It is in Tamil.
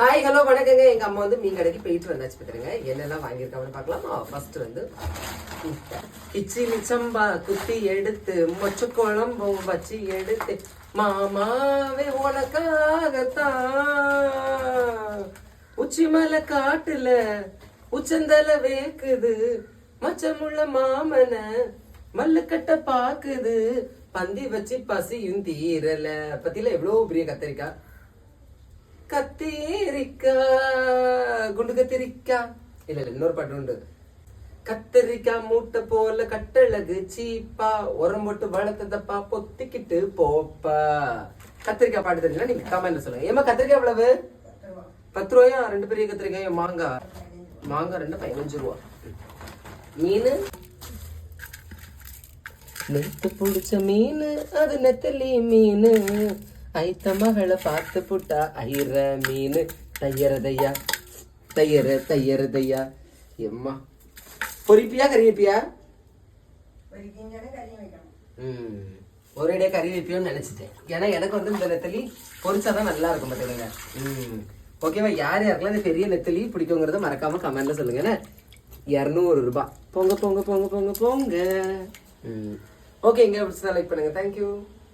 ஹாய் ஹலோ வணக்கங்க. எங்க அம்மா வந்து மீன் கடைக்கு போயிட்டு வந்தாச்சு பார்த்துருங்க என்னெல்லாம் வாங்கியிருக்காங்கன்னு பார்க்கலாமா? ஃபர்ஸ்ட் வந்து இச்சி மிச்சம்பா குத்தி எடுத்து மொச்ச குழம்பும் வச்சு எடுத்து மாமாவே உனக்காகத்தான். உச்சிமலை காட்டுல உச்சந்தல வேக்குது மச்சமுள்ள மாமன மல்லுக்கட்ட பாக்குது. பந்தி வச்சு பசியும் தீரல. பத்தில எவ்வளவு பெரிய கத்திரிக்காய் கத்தேரிக்கா குண்டு கத்திரிக்கா இல்ல இல்ல இன்னொரு பாட்டு உண்டு. கத்தரிக்காய் மூட்டை போல கட்டழகு சீப்பா உரம் போட்டு வளர்த்ததப்பா பொத்திக்கிட்டு போப்பா. கத்திரிக்காய் பாட்டு தெரியல நீங்க கமெண்ட்ல சொல்லுங்க. ஏமா கத்திரிக்காய் எவ்வளவு? பத்து ரூபாயா? ரெண்டு பெரிய கத்திரிக்காய்? மாங்காய் மாங்காய் ரெண்டு பதினஞ்சு ரூபா. மீன்? நெத்து பிடிச்ச மீன் அது நெத்தலி மீன். ஐத்த மகளை பார்த்து புட்டா ஐர மீன் தையறதையா தையற தையறதையா எம்மா. பொரிப்பியா கறி வைப்பியா ம். ஒரேடியா கறி வைப்பியோன்னு நினச்சிட்டேன். ஏன்னா எனக்கு வந்து இந்த நெத்தலி பொரிச்சாதான் நல்லா இருக்கும் பார்த்துக்கங்க ம். ஓகேவா யார் யாருக்கெல்லாம் இந்த பெரிய நெத்தலி பிடிக்குங்கிறத மறக்காம கமெண்ட்ல சொல்லுங்க இரநூறு ரூபா. போங்க போங்க போங்க போங்க போங்க. ம். ஓகே இங்கே லைக் பண்ணுங்க. தேங்க்யூ